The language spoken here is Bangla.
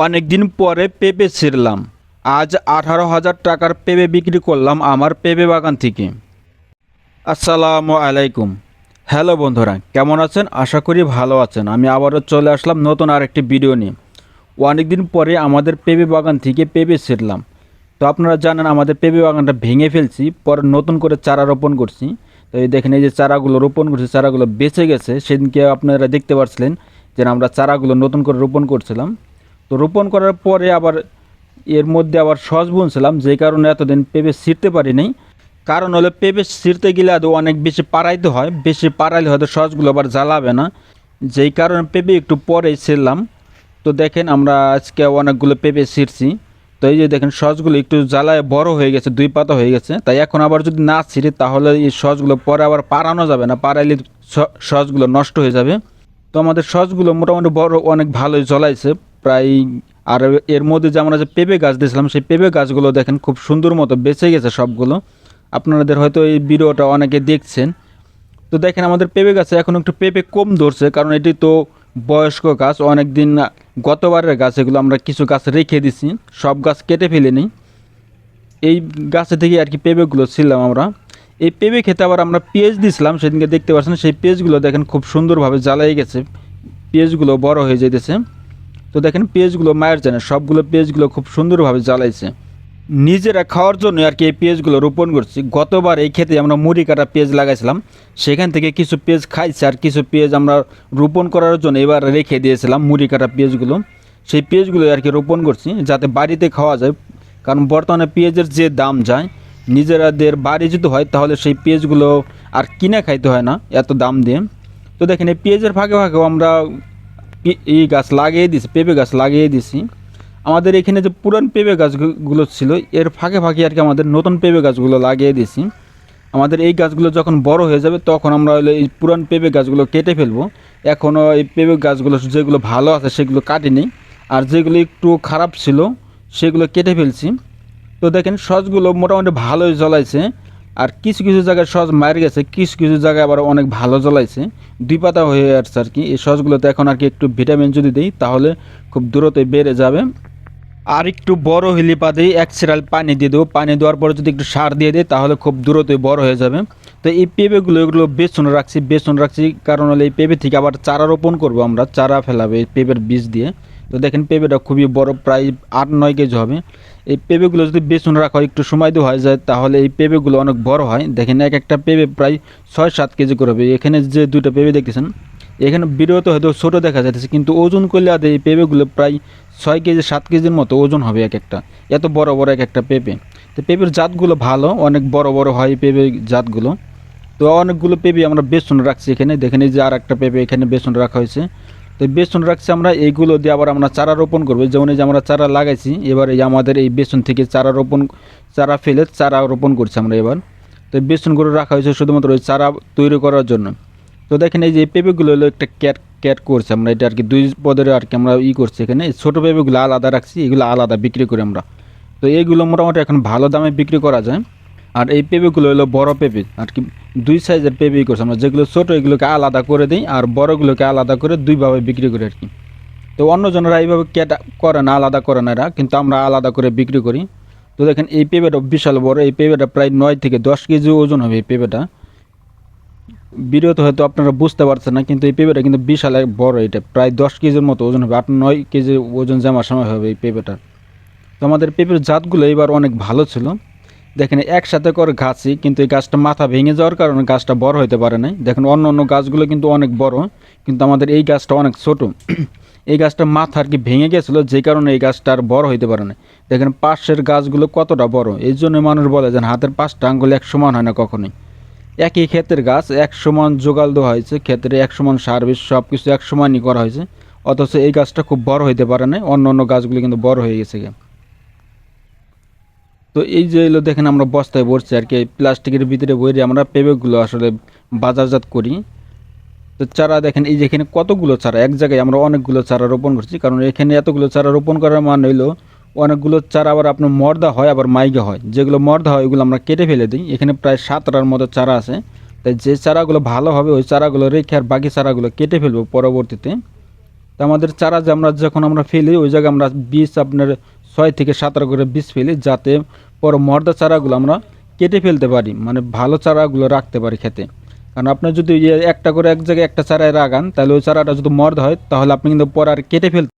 অনেক দিন পরে পেঁপে ছিঁড়লাম। আজ আঠারো হাজার টাকার পেঁপে বিক্রি করলাম আমার পেঁপে বাগান থেকে। আসসালামু আলাইকুম। হ্যালো বন্ধুরা, কেমন আছেন? আশা করি ভালো আছেন। আমি আবারও চলে আসলাম নতুন আরেকটি ভিডিও নিয়ে। অনেক দিন পরে আমাদের পেঁপে বাগান থেকে পেঁপে ছিঁড়লাম। তো আপনারা জানেন আমাদের পেঁপে বাগানটা ভেঙে ফেলছি, পরে নতুন করে চারা রোপণ করছি। তো এই দেখেন, এই যে চারাগুলো রোপণ করছি, চারাগুলো বেঁচে গেছে। সেদিনকে আপনারা দেখতে পাচ্ছিলেন যে আমরা চারাগুলো নতুন করে রোপণ করছিলাম। তো রোপণ করার পরে আবার এর মধ্যে আবার সস বুনছিলাম, যে কারণে এতদিন পেঁপে ছিঁড়তে পারিনি। কারণ হলো পেঁপে ছিঁড়তে গেলে আদৌ অনেক বেশি পাড়াইতে হয়, বেশি পাড়াইলে হয়তো সসগুলো আবার জ্বালাবে না। যেই কারণে পেঁপে একটু পরেই ছিঁড়লাম। তো দেখেন আমরা আজকে অনেকগুলো পেঁপে ছিঁড়ছি। তো এই যে দেখেন সসগুলো একটু জ্বালায় বড় হয়ে গেছে, দুই পাতা হয়ে গেছে। তাই এখন আবার যদি না ছিঁড়ি, তাহলে এই সসগুলো পরে আবার পাড়ানো যাবে না, পাড়াইলে সসগুলো নষ্ট হয়ে যাবে। তো আমাদের সসগুলো মোটামুটি বড়, অনেক ভালোই জ্বলাইছে। প্রায় আর এর মধ্যে যে আমরা যে পেঁপে গাছ দিয়েছিলাম, সেই পেঁপে গাছগুলো দেখেন খুব সুন্দর মতো বেঁচে গেছে সবগুলো। আপনাদের হয়তো এই ভিডিওটা অনেকে দেখছেন। তো দেখেন আমাদের পেঁপে গাছে এখন একটু পেঁপে কম ধরছে, কারণ এটি তো বয়স্ক গাছ। অনেক দিন গতবারের গাছ, এগুলো আমরা কিছু গাছ রেখে দিছি, সব গাছ কেটে ফেলিনি। এই গাছে থেকে আর কি পেঁপেগুলো ছিলাম আমরা। এই পেঁপে খেতে আবার আমরা পেঁয়াজ দিয়েছিলাম, সেদিনকে দেখতে পাচ্ছেন, সেই পেঁয়াজগুলো দেখেন খুব সুন্দরভাবে জ্বালাই গেছে। পেঁয়াজগুলো বড় হয়ে যেতেছে তো দেখেন পেঁয়াজগুলো, মায়ের জানে সবগুলো পেঁয়াজগুলো খুব সুন্দরভাবে জ্বালাইছে। নিজেরা খাওয়ার জন্য আর কি এই পেঁয়াজগুলো রোপণ করছি। গতবার এই ক্ষেতে আমরা মুড়ি কাটা পেঁয়াজ লাগাইছিলাম। সেখান থেকে কিছু পেঁয়াজ খাইছে আর কিছু পেঁয়াজ আমরা রোপণ করার জন্য এবার রেখে দিয়েছিলাম মুড়ি কাটা পেঁয়াজগুলো। সেই পেঁয়াজগুলো আর কি রোপণ করছি যাতে বাড়িতে খাওয়া যায়। কারণ বর্তমানে পেঁয়াজের যে দাম যায়, নিজেরাদের বাড়ি যদি হয় তাহলে সেই পেঁয়াজগুলো আর কিনে খাইতে হয় না এত দাম দিয়ে। তো দেখেন এই পেঁয়াজের ফাঁকে ফাঁকেও আমরা এই গাছ লাগিয়ে দিছি পেঁপে গাছ লাগিয়ে দিছি আমাদের এখানে যে পুরান পেঁপে গাছগুলো ছিল, এর ফাঁকে ফাঁকে আর কি আমাদের নতুন পেঁপে গাছগুলো লাগিয়ে দিছি আমাদের এই গাছগুলো যখন বড় হয়ে যাবে, তখন আমরা এই পুরান পেঁপে গাছগুলো কেটে ফেলব। এখনও এই পেঁপে গাছগুলো যেগুলো ভালো আছে, সেগুলো কাটিনি। আর যেগুলো একটু খারাপ ছিল, সেগুলো কেটে ফেলছি। তো দেখেন, সসগুলো মোটামুটি ভালোই জ্বলাইছে। আর কিছু কিছু জায়গায় সস মার গেছে, কিছু কিছু জায়গায় আবার অনেক ভালো জ্বলাইছে। দুই পাতা হয়ে আসছে আর কি। এই সসগুলোতে এখন আর কি একটু ভিটামিন যদি দিই, তাহলে খুব দূরত্বে বেড়ে যাবে। আর একটু বড় হইলে পাতেই এক সিরাল পানি দিয়ে দেবো। পানি দেওয়ার পরে যদি একটু সার দিয়ে দিই, তাহলে খুব দূরত্বে বড় হয়ে যাবে। তো এই পেঁপেগুলো, এগুলো বেসন রাখছি বেসন রাখছি। কারণ হলে এই পেঁপে থেকে আবার চারা রোপণ করব আমরা, চারা ফেলাবে পেঁপের বীজ দিয়ে। তো দেখেন পেঁপেটা খুবই বড়, প্রায় আট নয় কেজি হবে। এই পেঁপেগুলো যদি বেসন রাখা হয়, একটু সময় দিয়ে হয়ে যায় তাহলে এই পেঁপেগুলো অনেক বড় হয়। দেখেন এক একটা পেঁপে প্রায় ছয় সাত কেজি করে হবে। এখানে যে দুইটা পেঁপে দেখতেছেন, এখানে বিরত হয়তো ছোটো দেখা যাচ্ছে কিন্তু ওজন করলে আদে এই পেঁপেগুলো প্রায় ছয় কেজি, সাত কেজির মতো ওজন হবে এক একটা। এত বড় বড় এক একটা পেঁপে। তো পেঁপের জাতগুলো ভালো, অনেক বড় বড় হয় পেঁপে জাতগুলো। তো অনেকগুলো পেঁপে আমরা বেসন রাখছি এখানে। দেখেন এই যে আর একটা পেঁপে এখানে বেসন রাখা হয়েছে। তো বেসন রাখছি আমরা, এইগুলো দিয়ে আবার আমরা চারা রোপণ করব। যেমন এই যে আমরা চারা লাগাইছি, এবার এই আমাদের এই বেসন থেকে চারা রোপণ, চারা ফেলে চারা রোপণ করছি আমরা এবার। তো বেসনগুলো রাখা হয়েছে শুধুমাত্র ওই চারা তৈরি করার জন্য। তো দেখেন এই যে পেঁপেগুলো হলো একটা ক্যাট ক্যাট করছে আমরা, এটা আর কি দুই পদের আর কি আমরা ই করছি এখানে। ছোটো পেঁপেগুলো আলাদা রাখছি, এগুলো আলাদা বিক্রি করি আমরা। তো এইগুলো মোটামুটি এখন ভালো দামে বিক্রি করা যায়। আর এই পেঁপেগুলো হলো বড় পেঁপে। আর কি দুই সাইজের পেঁপেই করছে আমরা। যেগুলো ছোটো, এগুলোকে আলাদা করে দিই আর বড়গুলোকে আলাদা করে দুইভাবে বিক্রি করি আর কি। তো অন্যজনেরা এইভাবে কেটা করে না, আলাদা করে না এরা, কিন্তু আমরা আলাদা করে বিক্রি করি। তো দেখেন, এই পেঁপেটা বিশাল বড়, এই পেঁপেটা প্রায় নয় থেকে দশ কেজি ওজন হবে এই পেঁপেটা। ভিডিওতে হয়তো আপনারা বুঝতে পারছেন না, কিন্তু এই পেঁপেটা কিন্তু বিশাল এক বড়, এটা প্রায় দশ কেজির মতো ওজন হবে, আট নয় কেজি ওজন জামার সময় হবে এই পেঁপেটার। তো আমাদের পেঁপের জাতগুলো এবার অনেক ভালো ছিল। দেখেন, একসাথে করে গাছই কিন্তু এই গাছটা মাথা ভেঙে যাওয়ার কারণে গাছটা বড় হতে পারে নাই। দেখেন, অন্য অন্য গাছগুলো কিন্তু অনেক বড়, কিন্তু আমাদের এই গাছটা অনেক ছোট। এই গাছটা মাথা আর কি ভেঙে গেছিল, যে কারণে এই গাছটা আর বড় হইতে পারে না দেখেন, পাশের গাছগুলো কতটা বড়, এই জন্য মানুষ বলে যে হাতের পাঁচটা আঙ্গুল এক সমান হয় না কখনোই। একই ক্ষেতের গাছ এক সমান জোগাল দেওয়া হয়েছে, ক্ষেত্রে এক সমান সার বিষ সব কিছু এক সমানই করা হয়েছে। অথচ এই গাছটা খুব বড় হইতে পারে না অন্য অন্য গাছগুলো কিন্তু বড় হয়ে গেছে। তো এই যে এলো দেখেন আমরা বস্তায় ভরছি আর কি প্লাস্টিকের ভিতরে বইরে আমরা পেঁপেগুলো আসলে বাজারজাত করি। তো চারা দেখেন, এই যে এখানে কতগুলো চারা, এক জায়গায় আমরা অনেকগুলো চারা রোপণ করছি, কারণ এখানে এতগুলো চারা রোপণ করার মানে হইল অনেকগুলো চারা আবার আপনার মর্দা হয়, আবার মাইগা হয়। যেগুলো মর্দা হয় ওগুলো আমরা কেটে ফেলে দিই। এখানে প্রায় সাতটার মতো চারা আছে। তাই যে চারাগুলো ভালো হবে, ওই চারাগুলো রেখে আর বাকি চারাগুলো কেটে ফেলব পরবর্তীতে। তো আমাদের চারা যে আমরা যখন আমরা ফেলি, ওই জায়গায় আমরা বীজ আপনার ছয় থেকে সাতটা করে বীজ ফেলি যাতে পর মর্দা চারাগুলো আমরা কেটে ফেলতে পারি মানে ভালো চারাগুলো রাখতে পারি খেতে। কারণ আপনি যদি একটা করে এক জায়গায় একটা চারায় রাখান, তাহলে ওই চারাটা যদি মর্দা হয়, তাহলে আপনি কিন্তু পর আর কেটে ফেলতে